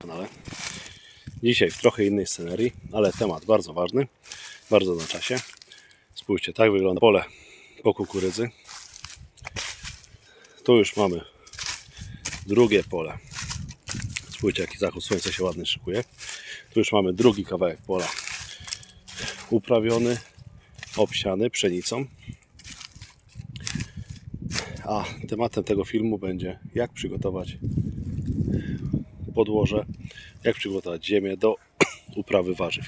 kanale. Dzisiaj w trochę innej scenerii, ale temat bardzo ważny, bardzo na czasie. Spójrzcie, tak wygląda pole po kukurydzy. Tu już mamy drugie pole. Spójrzcie, jaki zachód słońca się ładnie szykuje. Tu już mamy drugi kawałek pola uprawiony, obsiany pszenicą. A tematem tego filmu będzie jak przygotować podłoże, jak przygotować ziemię do uprawy warzyw.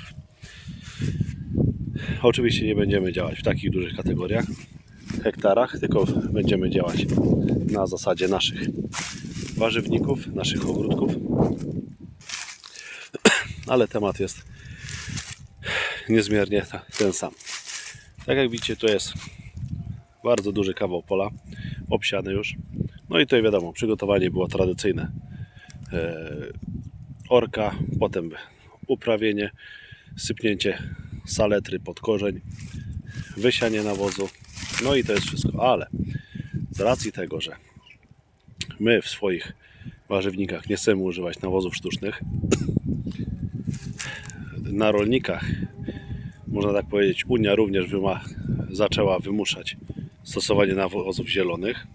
Oczywiście nie będziemy działać w takich dużych kategoriach, hektarach, tylko będziemy działać na zasadzie naszych warzywników, naszych ogródków. Ale temat jest niezmiernie ten sam. Tak jak widzicie, to jest bardzo duży kawał pola, obsiany już. No i tutaj wiadomo, przygotowanie było tradycyjne. E, orka, potem uprawienie, sypnięcie saletry pod korzeń, wysianie nawozu. No i to jest wszystko. Ale z racji tego, że my w swoich warzywnikach nie chcemy używać nawozów sztucznych, na rolnikach, można tak powiedzieć, Unia również wyma, zaczęła wymuszać stosowanie nawozów zielonych.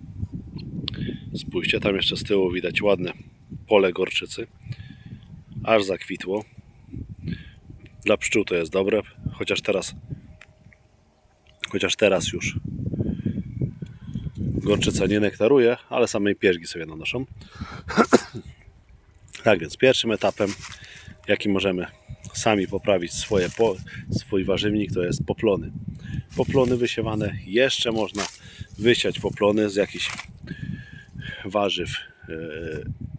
Spójrzcie, tam jeszcze z tyłu widać ładne pole gorczycy. Aż zakwitło. Dla pszczół to jest dobre, chociaż teraz chociaż teraz już gorczyca nie nektaruje, ale samej pierzgi sobie nanoszą. tak więc pierwszym etapem, jaki możemy sami poprawić swoje po, swój warzywnik, to jest poplony. Poplony wysiewane, jeszcze można wysiać poplony z jakichś warzyw e,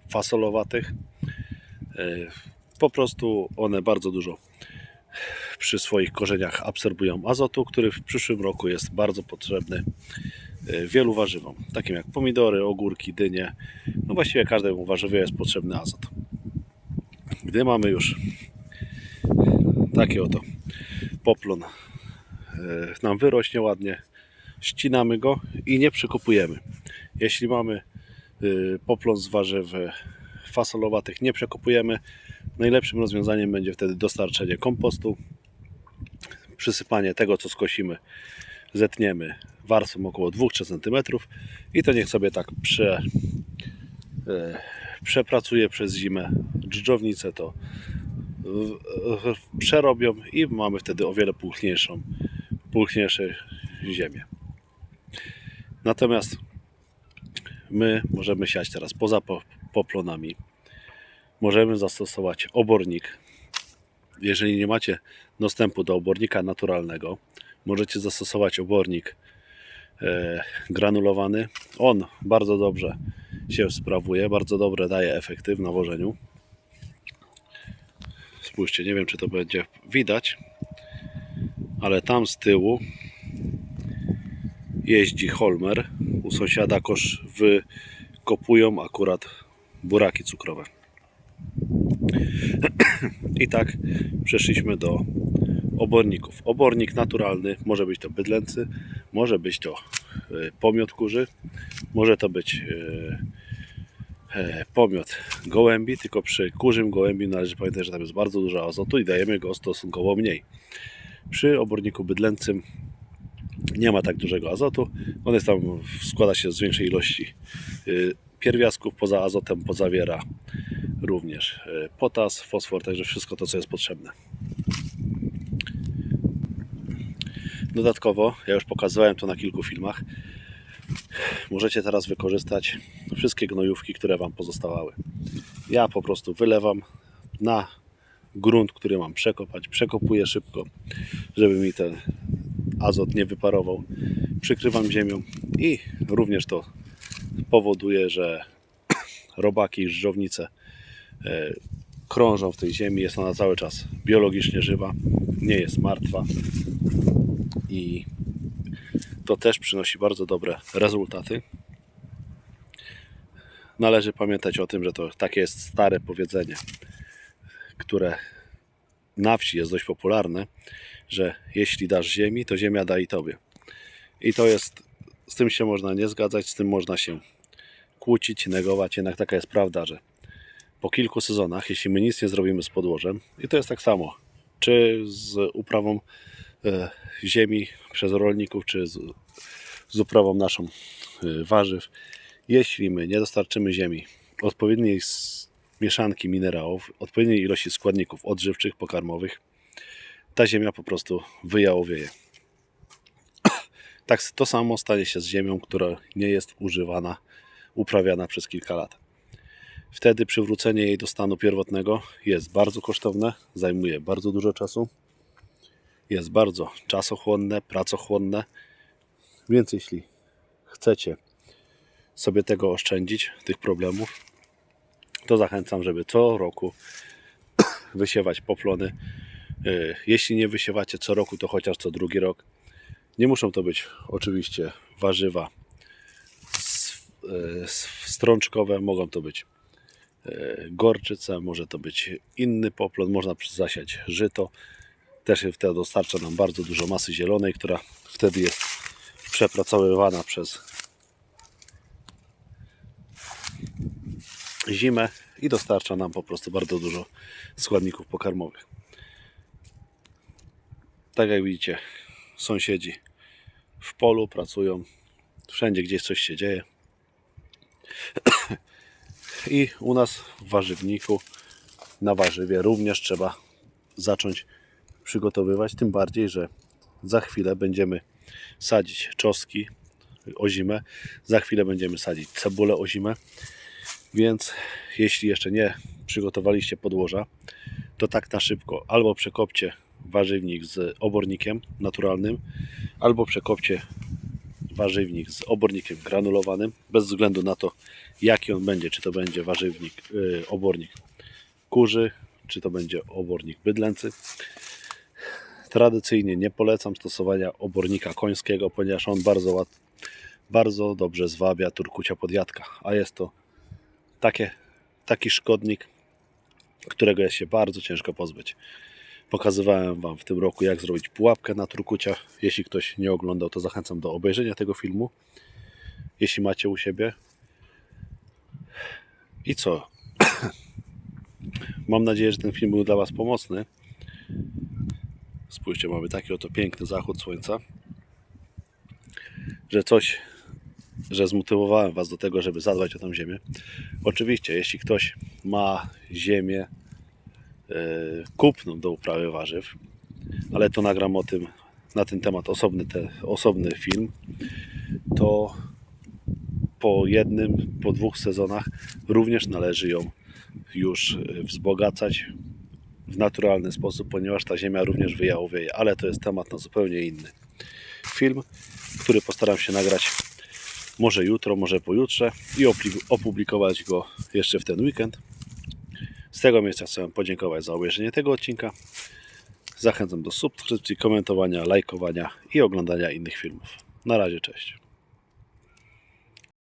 fasolowatych. E, Po prostu one bardzo dużo przy swoich korzeniach absorbują azotu, który w przyszłym roku jest bardzo potrzebny e, wielu warzywom, takim jak pomidory, ogórki, dynie. No właściwie każdemu warzywu jest potrzebny azot. Gdy mamy już taki oto poplon, e, nam wyrośnie ładnie, ścinamy go i nie przekopujemy. Jeśli mamy poplon z warzyw fasolowatych nie przekopujemy. Najlepszym rozwiązaniem będzie wtedy dostarczenie kompostu, przysypanie tego, co skosimy, zetniemy warstwą około 2-3 cm i to niech sobie tak prze, e, przepracuje przez zimę. Dżdżownice to przerobią i mamy wtedy o wiele pulchniejszą, pulchniejszą ziemię. Natomiast my możemy siać teraz poza po- poplonami. Możemy zastosować obornik. Jeżeli nie macie dostępu do obornika naturalnego, możecie zastosować obornik e, granulowany. On bardzo dobrze się sprawuje, bardzo dobre daje efekty w nawożeniu. Spójrzcie, nie wiem czy to będzie widać, ale tam z tyłu jeździ Holmer. U sąsiada kosz wykopują akurat buraki cukrowe. I tak przeszliśmy do oborników. Obornik naturalny może być to bydlęcy, może być to e, pomiot kurzy, może to być e, e, pomiot gołębi, tylko przy kurzym gołębi należy pamiętać, że tam jest bardzo dużo azotu i dajemy go stosunkowo mniej. Przy oborniku bydlęcym nie ma tak dużego azotu. On jest tam, składa się z większej ilości y, pierwiastków, poza azotem pozawiera również y, potas, fosfor, także wszystko to, co jest potrzebne. Dodatkowo, ja już pokazywałem to na kilku filmach, możecie teraz wykorzystać wszystkie gnojówki, które Wam pozostawały. Ja po prostu wylewam na grunt, który mam przekopać, przekopuję szybko, żeby mi ten azot nie wyparował. Przykrywam ziemią i również to powoduje, że robaki i żdżownice e, krążą w tej ziemi. Jest ona cały czas biologicznie żywa, nie jest martwa i to też przynosi bardzo dobre rezultaty. Należy pamiętać o tym, że to takie jest stare powiedzenie, które na wsi jest dość popularne, że jeśli dasz ziemi, to ziemia da i tobie. I to jest, z tym się można nie zgadzać, z tym można się kłócić, negować, jednak taka jest prawda, że po kilku sezonach, jeśli my nic nie zrobimy z podłożem, i to jest tak samo, czy z uprawą e, ziemi przez rolników, czy z, z uprawą naszą e, warzyw, jeśli my nie dostarczymy ziemi odpowiedniej mieszanki minerałów, odpowiedniej ilości składników odżywczych, pokarmowych, ta ziemia po prostu wyjałowieje. Tak to samo stanie się z ziemią, która nie jest używana, uprawiana przez kilka lat. Wtedy przywrócenie jej do stanu pierwotnego jest bardzo kosztowne, zajmuje bardzo dużo czasu, jest bardzo czasochłonne, pracochłonne, więc jeśli chcecie sobie tego oszczędzić, tych problemów, to zachęcam, żeby co roku wysiewać poplony. Yy, Jeśli nie wysiewacie co roku, to chociaż co drugi rok. Nie muszą to być oczywiście warzywa s- strączkowe, mogą to być yy, gorczyce, może to być inny poplon, można zasiać żyto. Też wtedy dostarcza nam bardzo dużo masy zielonej, która wtedy jest przepracowywana przez zimę i dostarcza nam po prostu bardzo dużo składników pokarmowych. Tak jak widzicie, sąsiedzi w polu pracują, wszędzie gdzieś coś się dzieje. I u nas w warzywniku, na warzywie również trzeba zacząć przygotowywać, tym bardziej, że za chwilę będziemy sadzić czosnki o zimę, za chwilę będziemy sadzić cebulę o zimę, więc jeśli jeszcze nie przygotowaliście podłoża, to tak na szybko albo przekopcie warzywnik z obornikiem naturalnym, albo przekopcie warzywnik z obornikiem granulowanym, bez względu na to, jaki on będzie, czy to będzie warzywnik, yy, obornik kurzy, czy to będzie obornik bydlęcy. Tradycyjnie nie polecam stosowania obornika końskiego, ponieważ on bardzo, bardzo dobrze zwabia turkucia podjadka, a jest to takie, taki szkodnik, którego jest się bardzo ciężko pozbyć. Pokazywałem Wam w tym roku, jak zrobić pułapkę na turkucia. Jeśli ktoś nie oglądał, to zachęcam do obejrzenia tego filmu. Jeśli macie u siebie. I co? Mam nadzieję, że ten film był dla Was pomocny. Spójrzcie, mamy taki oto piękny zachód słońca. Że coś, że zmotywowałem Was do tego, żeby zadbać o tę ziemię. Oczywiście, jeśli ktoś ma ziemię e, kupną do uprawy warzyw, ale to nagram o tym, na ten temat osobny, te, osobny film, to po jednym, po dwóch sezonach również należy ją już wzbogacać w naturalny sposób, ponieważ ta ziemia również wyjałowieje, ale to jest temat na zupełnie inny film, który postaram się nagrać może jutro, może pojutrze i opublikować go jeszcze w ten weekend. Z tego miejsca chcę podziękować za obejrzenie tego odcinka. Zachęcam do subskrypcji, komentowania, lajkowania i oglądania innych filmów. Na razie, cześć.